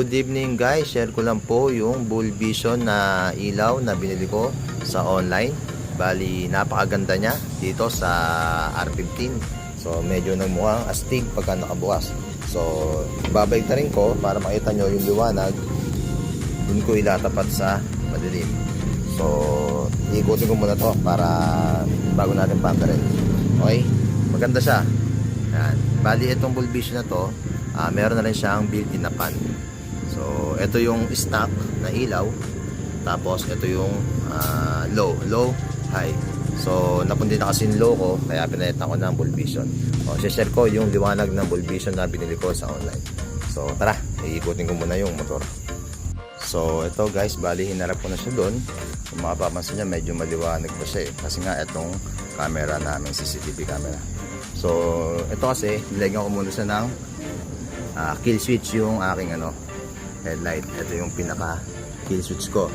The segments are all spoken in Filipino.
Good evening guys, share ko lang po yung Bull Vision na ilaw na binili ko sa online. Bali, napakaganda niya dito sa R15. So, medyo nagmukhang astig pagka nakabukas. So, babalik na rin ko para makita nyo yung liwanag. Doon ko ilatapat sa madilim. So, iikutin ko muna to para bago natin pandarin. Okay? Maganda siya. Yan. Bali, itong Bull Vision na to, ah, meron na rin siyang built-in na pan. Ito yung stock na ilaw. Tapos, ito yung ah, low. Low, high. So, napundi na kasi yung low ko, kaya pinalitan ko ng Bull Vision. O, share ko yung liwanag ng Bull Vision na binili ko sa online. So, tara, iikutin ko muna yung motor. So, ito guys, bali hinarap ko na siya doon. Kung mapapansin niya, medyo maliwanag pa siya eh. Kasi nga, itong camera namin, CCTV camera. So, ito kasi, nilagyan ko muna siya ng ah, kill switch yung aking ano, headlight. Ito yung pinaka kill switch ko.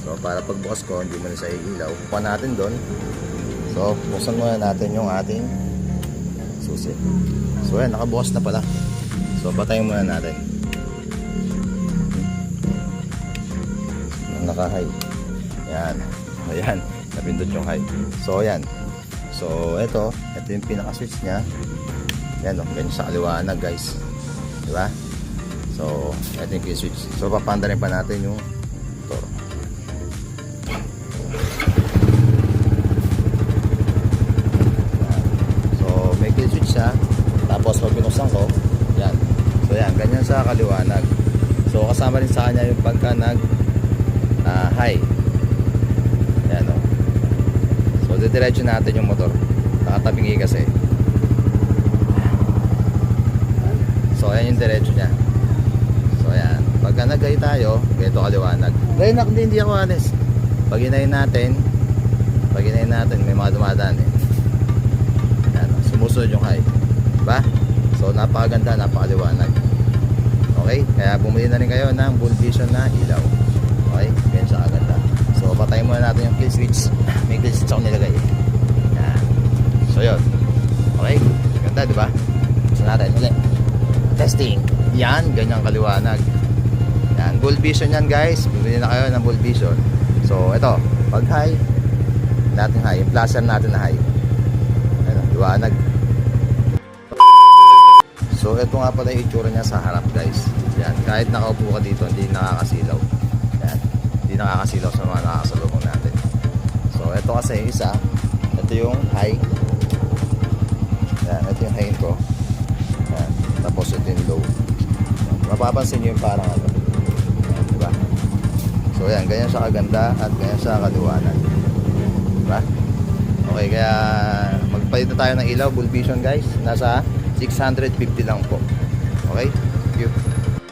So, para pagbukas ko, hindi mo na siya ilaw. Kuha natin doon. So, buksan muna natin yung ating susi. So, yan, nakabukas na pala. So, patayin muna natin. Naka-high. Yan. Ayan, napindot yung high. So, ayan. So, ito, ito yung pinaka-switch niya. Yan, oh, ganyan sa kaliwanag, guys. Di So, ito yung switch. So, papanda rin pa natin yung motor. So, may kill switch siya. Tapos, pag binuksan ko, yan. So, yan, ganyan sa kaliwanag. So, kasama rin sa kanya yung pagka nag ah, high. Yan, oh. So, didiretso natin yung motor. Nakatabingi kasi. So, ayan yung diretso niya. Nag-high tayo, ganito kaliwanag. Gaya na, hindi, hindi ako honest. Pag natin, pag natin, may mga dumadaan eh. Ayan, oh, sumusunod yung high. Diba? So, napakaganda, napakaliwanag. Okay? Kaya bumili na rin kayo ng Bull Vision na ilaw. Okay? Ganyan siya kaganda. So, patayin muna natin yung kill switch. May kill switch ako nilagay. Yan. So, yun. Okay? Ganda, di ba? Gusto natin. Ulit. Testing. Yan. Ganyang kaliwanag. Yan. Bull Vision yan, guys. Bumili na kayo ng Bull Vision. So, ito. Pag high, natin high. Yung flasher natin na high. Ano, liwanag. So, ito nga pala yung itsura niya sa harap, guys. Yan. Kahit nakaupo ka dito, hindi nakakasilaw. Yan. Hindi nakakasilaw sa mga nakakasalubong natin. So, ito kasi yung isa. Ito yung high. Yan. Ito yung high ko. Yan. Tapos ito yung low. Mapapansin nyo yung parang ano. So, yan. Ganyan siya kaganda at ganyan siya kaliwanag. Diba? Okay, kaya magpalit na tayo ng ilaw, Bull Vision guys. Nasa 650 lang po. Okay? Thank you.